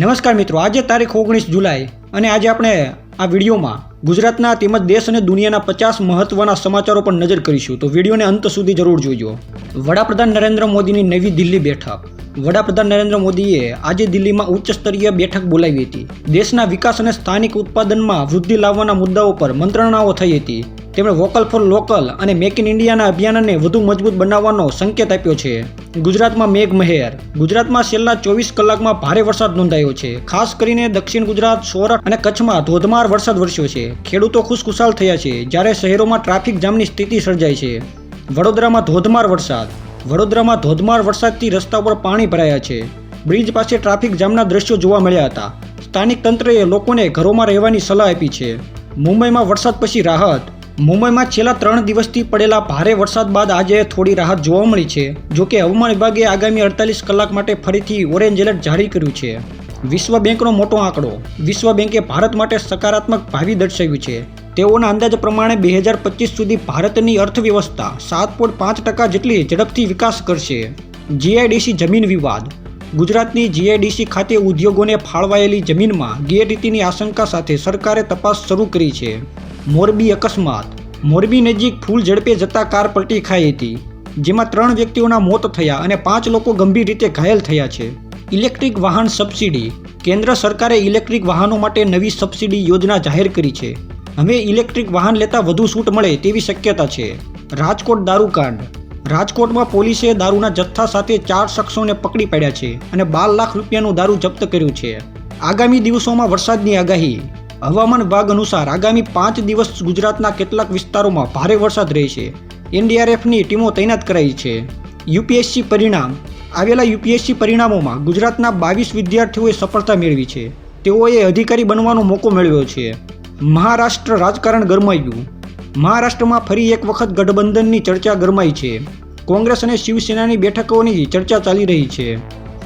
નમસ્કાર મિત્રો, આજે તારીખ ઓગણીસ જુલાઈ અને આજે આપણે આ વિડીયોમાં ગુજરાતના તેમજ દેશ અને દુનિયાના પચાસ મહત્વના સમાચારો પર નજર કરીશું. તો વિડીયોને અંત સુધી જરૂર જોજો. વડાપ્રધાન નરેન્દ્ર મોદીની નવી દિલ્હી બેઠક. વડાપ્રધાન નરેન્દ્ર મોદીએ આજે દિલ્હીમાં ઉચ્ચ સ્તરીય બેઠક બોલાવી હતી. દેશના વિકાસ અને સ્થાનિક ઉત્પાદનમાં વૃદ્ધિ લાવવાના મુદ્દાઓ પર મંત્રણાઓ થઈ હતી. તેમણે વોકલ ફોર લોકલ અને મેક ઇન ઇન્ડિયાના અભિયાનને વધુ મજબૂત બનાવવાનો સંકેત આપ્યો છે. ગુજરાતમાં મેઘ મહેર ગુજરાતમાં છેલ્લા ચોવીસ કલાકમાં ભારે વરસાદ નોંધાયો છે. ખાસ કરીને દક્ષિણ ગુજરાત સૌરાષ્ટ્ર અને કચ્છમાં ધોધમાર વરસાદ વરસ્યો છે. ખેડૂતો ખુશખુશાલ થયા છે. જ્યારે શહેરોમાં ટ્રાફિક જામની સ્થિતિ સર્જાઈ છે. વડોદરામાં ધોધમાર વરસાદ. વડોદરામાં ધોધમાર વરસાદથી રસ્તા પર પાણી ભરાયા છે. બ્રિજ પાસે ટ્રાફિક જામના દ્રશ્યો જોવા મળ્યા હતા. સ્થાનિક તંત્રએ લોકોને ઘરોમાં રહેવાની સલાહ આપી છે. મુંબઈમાં વરસાદ પછી રાહત. મુંબઈમાં છેલ્લા ત્રણ દિવસથી પડેલા ભારે વરસાદ બાદ આજે થોડી રાહત જોવા મળી છે. જો કે હવામાન વિભાગે આગામી અડતાલીસ કલાક માટે ફરીથી ઓરેન્જ એલર્ટ જારી કર્યું છે. વિશ્વ બેંકનો મોટો આંકડો. વિશ્વ બેંકે ભારત માટે સકારાત્મક ભાવિ દર્શાવ્યું છે. તેઓના અંદાજ પ્રમાણે બે હજાર પચીસ સુધી ભારતની અર્થવ્યવસ્થા સાત પોઈન્ટ પાંચ ટકા જેટલી ઝડપથી વિકાસ કરશે. જીઆઈડીસી જમીન વિવાદ. ગુજરાતની જીઆઈડીસી ખાતે ઉદ્યોગોને ફાળવાયેલી જમીનમાં ગેરરીતિની આશંકા સાથે સરકારે તપાસ શરૂ કરી છે. મોરબી અકસ્માત. મોરબી નજીક ફૂલ ઝડપે જતા કાર પલટી ખાઈ હતી. જેમાં ત્રણ વ્યક્તિઓના મોત થયા અને પાંચ લોકો ગંભીર રીતે ઘાયલ થયા છે. ઇલેક્ટ્રિક વાહન સબસિડી. કેન્દ્ર સરકારે ઇલેક્ટ્રિક વાહનો માટે નવી સબસિડી યોજના જાહેર કરી છે. હવે ઇલેક્ટ્રિક વાહન લેતા વધુ છૂટ મળે તેવી શક્યતા છે. રાજકોટ દારૂકાંડ રાજકોટમાં પોલીસે દારૂના જથ્થા સાથે ચાર શખ્સોને પકડી પાડ્યા છે અને બાર લાખ રૂપિયાનું દારૂ જપ્ત કર્યું છે. આગામી દિવસોમાં વરસાદની આગાહી. હવામાન વિભાગ અનુસાર આગામી પાંચ દિવસ ગુજરાતના કેટલાક વિસ્તારોમાં ભારે વરસાદ રહેશે. એનડીઆરએફની ટીમો તૈનાત કરાઈ છે. યુપીએસસી પરિણામ. આવેલા યુપીએસસી પરિણામોમાં ગુજરાતના બાવીસ વિદ્યાર્થીઓએ સફળતા મેળવી છે. તેઓએ અધિકારી બનવાનો મોકો મેળવ્યો છે. મહારાષ્ટ્ર રાજકારણ ગરમાયું. મહારાષ્ટ્રમાં ફરી એક વખત ગઠબંધનની ચર્ચા ગરમાઈ છે. કોંગ્રેસ અને શિવસેનાની બેઠકોની ચર્ચા ચાલી રહી છે.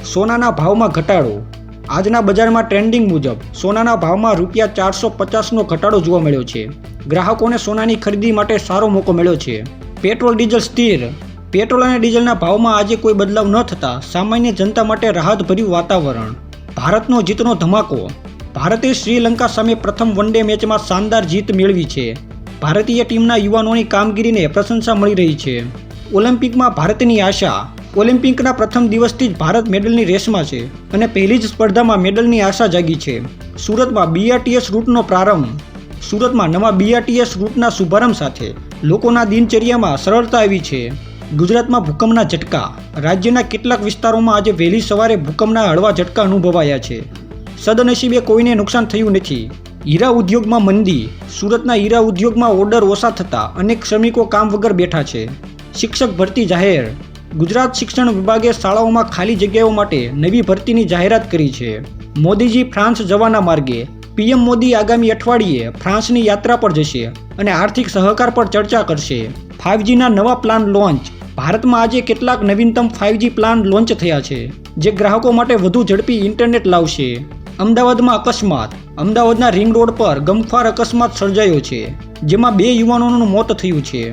સોનાના ભાવમાં ઘટાડો. આજના બજારમાં ટ્રેન્ડિંગ મુજબ સોનાના ભાવમાં રૂપિયા ચારસો પચાસનો ઘટાડો જોવા મળ્યો છે. ગ્રાહકોને સોનાની ખરીદી માટે સારો મોકો મળ્યો છે. પેટ્રોલ, ડીઝલ સ્થિર. પેટ્રોલ અને ડીઝલના ભાવમાં આજે કોઈ બદલાવ ન થતાં સામાન્ય જનતા માટે રાહતભર્યું વાતાવરણ. ભારતનો જીતનો ધમાકો. ભારતે શ્રીલંકા સામે પ્રથમ વનડે મેચમાં શાનદાર જીત મેળવી છે. ભારતીય ટીમના યુવાનોની કામગીરીને પ્રશંસા મળી રહી છે. ઓલિમ્પિકમાં ભારતની આશા ઓલિમ્પિકના પ્રથમ દિવસથી જ ભારત મેડલની રેસમાં છે અને પહેલી જ સ્પર્ધામાં મેડલની આશા જાગી છે. સુરતમાં બીઆરટીએસ રૂટનો પ્રારંભ. સુરતમાં નવા બીઆરટીએસ રૂટના શુભારંભ સાથે લોકોના દિનચર્યામાં સરળતા આવી છે. ગુજરાતમાં ભૂકંપના ઝટકા. રાજ્યના કેટલાક વિસ્તારોમાં આજે વહેલી સવારે ભૂકંપના હળવા ઝટકા અનુભવાયા છે. સદનસીબે કોઈને નુકસાન થયું નથી. હીરા ઉદ્યોગમાં મંદી. સુરતના હીરા ઉદ્યોગમાં ઓર્ડર ઓછા થતાં અનેક શ્રમિકો કામ વગર બેઠા છે. શિક્ષક ભરતી જાહેર. ગુજરાત શિક્ષણ વિભાગે શાળાઓમાં ખાલી જગ્યાઓ માટે નવી ભરતીની જાહેરાત કરી છે. મોદીજી ફ્રાન્સ જવાના માર્ગે. પીએમ મોદી આગામી અઠવાડિયે ફ્રાન્સની યાત્રા પર જશે અને આર્થિક સહકાર પર ચર્ચા કરશે. ફાઇવજીના નવા પ્લાન લોન્ચ. ભારતમાં આજે કેટલાક નવીનતમ ફાઇવજી પ્લાન લોન્ચ થયા છે, જે ગ્રાહકો માટે વધુ ઝડપી ઇન્ટરનેટ લાવશે. અમદાવાદમાં અકસ્માત. અમદાવાદના રિંગ રોડ પર ગમખ્વાર અકસ્માત સર્જાયો છે, જેમાં બે યુવાનોનું મોત થયું છે.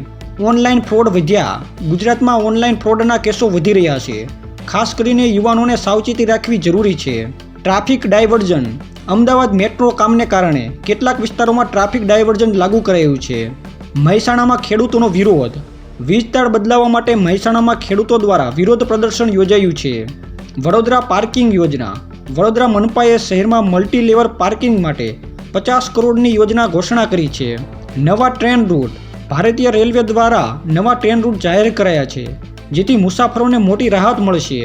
ઓનલાઈન ફ્રોડ વધ્યા. ગુજરાતમાં ઓનલાઈન ફ્રોડના કેસો વધી રહ્યા છે. ખાસ કરીને યુવાનોને સાવચેતી રાખવી જરૂરી છે. Traffic diversion. અમદાવાદ મેટ્રો કામને કારણે કેટલાક વિસ્તારોમાં ટ્રાફિક ડાયવર્ઝન લાગુ કરાયું છે. મહેસાણામાં ખેડૂતોનો વિરોધ. વીજતાળ બદલાવવા માટે મહેસાણામાં ખેડૂતો દ્વારા વિરોધ પ્રદર્શન યોજાયું છે. વડોદરા પાર્કિંગ યોજના. વડોદરા મનપાએ શહેરમાં મલ્ટી લેવલ પાર્કિંગ માટે પચાસ કરોડની યોજના ઘોષણા કરી છે. નવા ટ્રેન રૂટ. ભારતીય રેલવે દ્વારા નવા ટ્રેન રૂટ જાહેર કરાયા છે, જેથી મુસાફરોને મોટી રાહત મળશે.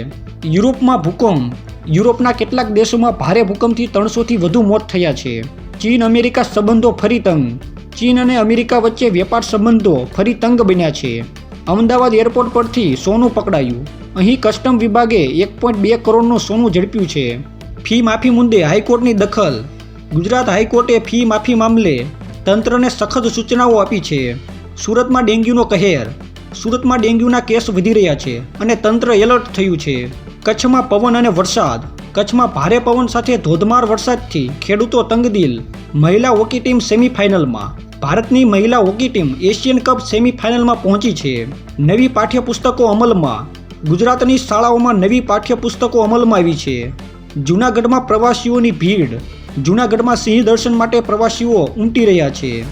યુરોપમાં ભૂકંપ, યુરોપના કેટલાક દેશોમાં ભારે ભૂકંપથી ત્રણસોથી વધુ મોત થયા છે. ચીન, અમેરિકા સંબંધો ફરી તંગ. ચીન અને અમેરિકા વચ્ચે વેપાર સંબંધો ફરી તંગ બન્યા છે. અમદાવાદ એરપોર્ટ પરથી સોનું પકડાયું. અહીં કસ્ટમ વિભાગે એક પોઈન્ટ બે કરોડનું સોનું ઝડપ્યું છે. ફી માફી મુદ્દે હાઈકોર્ટની દખલ. ગુજરાત હાઈકોર્ટે ફી માફી મામલે તંત્રને સખત સૂચનાઓ આપી છે. સુરતમાં ડેન્ગ્યુનો કહેર. સુરતમાં ડેન્ગ્યુના કેસ વધી રહ્યા છે અને તંત્ર એલર્ટ થયું છે. કચ્છમાં પવન અને વરસાદ. કચ્છમાં ભારે પવન સાથે ધોધમાર વરસાદથી ખેડૂતો તંગદિલ. મહિલા હોકી ટીમ સેમીફાઇનલમાં. ભારતની મહિલા હોકી ટીમ એશિયન કપ સેમીફાઇનલમાં પહોંચી છે. નવી પાઠ્યપુસ્તકો અમલમાં. ગુજરાતની શાળાઓમાં નવી પાઠ્યપુસ્તકો અમલમાં આવી છે. જૂનાગઢમાં પ્રવાસીઓની ભીડ. જૂનાગઢમાં સિંહ દર્શન માટે પ્રવાસીઓ ઉમટી રહ્યા છે.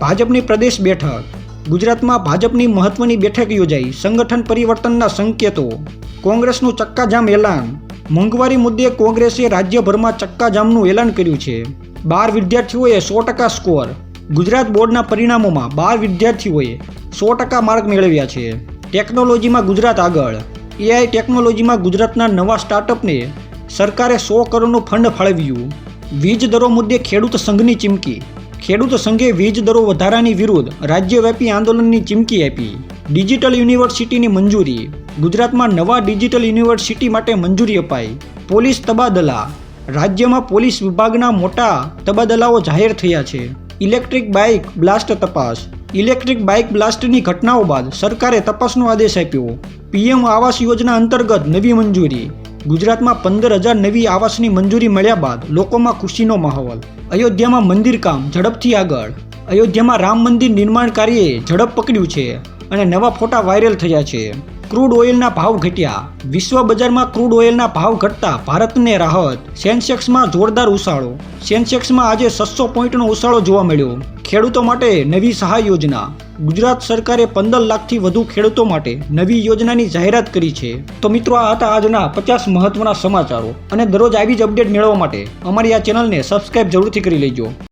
ભાજપની પ્રદેશ બેઠક. ગુજરાતમાં ભાજપની મહત્વની બેઠક યોજાઈ. સંગઠન પરિવર્તનના સંકેતો. કોંગ્રેસનું ચક્કાજામ એલાન. મોંઘવારી મુદ્દે કોંગ્રેસે રાજ્યભરમાં ચક્કાજામનું એલાન કર્યું છે. બાર વિદ્યાર્થીઓએ સો ટકા સ્કોર. ગુજરાત બોર્ડના પરિણામોમાં બાર વિદ્યાર્થીઓએ સો ટકા માર્ક મેળવ્યા છે. ટેકનોલોજીમાં ગુજરાત આગળ. એઆઈ ટેકનોલોજીમાં ગુજરાતના નવા સ્ટાર્ટઅપને સરકારે સો કરોડનું ફંડ ફાળવ્યું. વીજ દરો મુદ્દે ખેડૂત સંઘની ચીમકી. ખેડૂત સંઘે વીજ દરો વધારાની વિરુદ્ધ રાજ્યવ્યાપી આંદોલનની ચીમકી આપી. ડિજિટલ યુનિવર્સિટીની મંજૂરી, ગુજરાતમાં નવા ડિજિટલ યુનિવર્સિટી માટે મંજૂરી અપાઈ. પોલીસ તબાદલા, રાજ્યમાં પોલીસ વિભાગના મોટા તબાદલાઓ જાહેર થયા છે. ઇલેક્ટ્રિક બાઇક બ્લાસ્ટ તપાસ. ઇલેક્ટ્રિક બાઇક બ્લાસ્ટની ઘટનાઓ બાદ સરકારે તપાસનો આદેશ આપ્યો. પીએમ આવાસ યોજના અંતર્ગત નવી મંજૂરી. ગુજરાતમાં પંદર હજાર નવી આવાસની મંજૂરી મળ્યા બાદ લોકોમાં ખુશીનો માહોલ. અયોધ્યામાં મંદિર કામ ઝડપથી આગળ. અયોધ્યામાં રામ મંદિર નિર્માણ કાર્યએ ઝડપ પકડ્યું છે અને નવા ફોટા વાયરલ થયા છે. ક્રૂડ ઓઇલના ભાવ ઘટ્યા. વિશ્વ બજારમાં ક્રૂડ ઓઇલના ભાવ ઘટતા ભારતને રાહત. સેન્સેક્સમાં જોરદાર ઉછાળો. સેન્સેક્સમાં આજે છસો પોઈન્ટનો ઉછાળો જોવા મળ્યો. ખેડૂતો માટે નવી સહાય યોજના. ગુજરાત સરકારે પંદર લાખથી વધુ ખેડૂતો માટે નવી યોજનાની જાહેરાત કરી છે. તો મિત્રો, આ હતા આજના પચાસ મહત્વના સમાચારો. અને દરરોજ આવી જ અપડેટ મેળવવા માટે અમારી આ ચેનલને સબસ્ક્રાઇબ જરૂરથી કરી લેજો.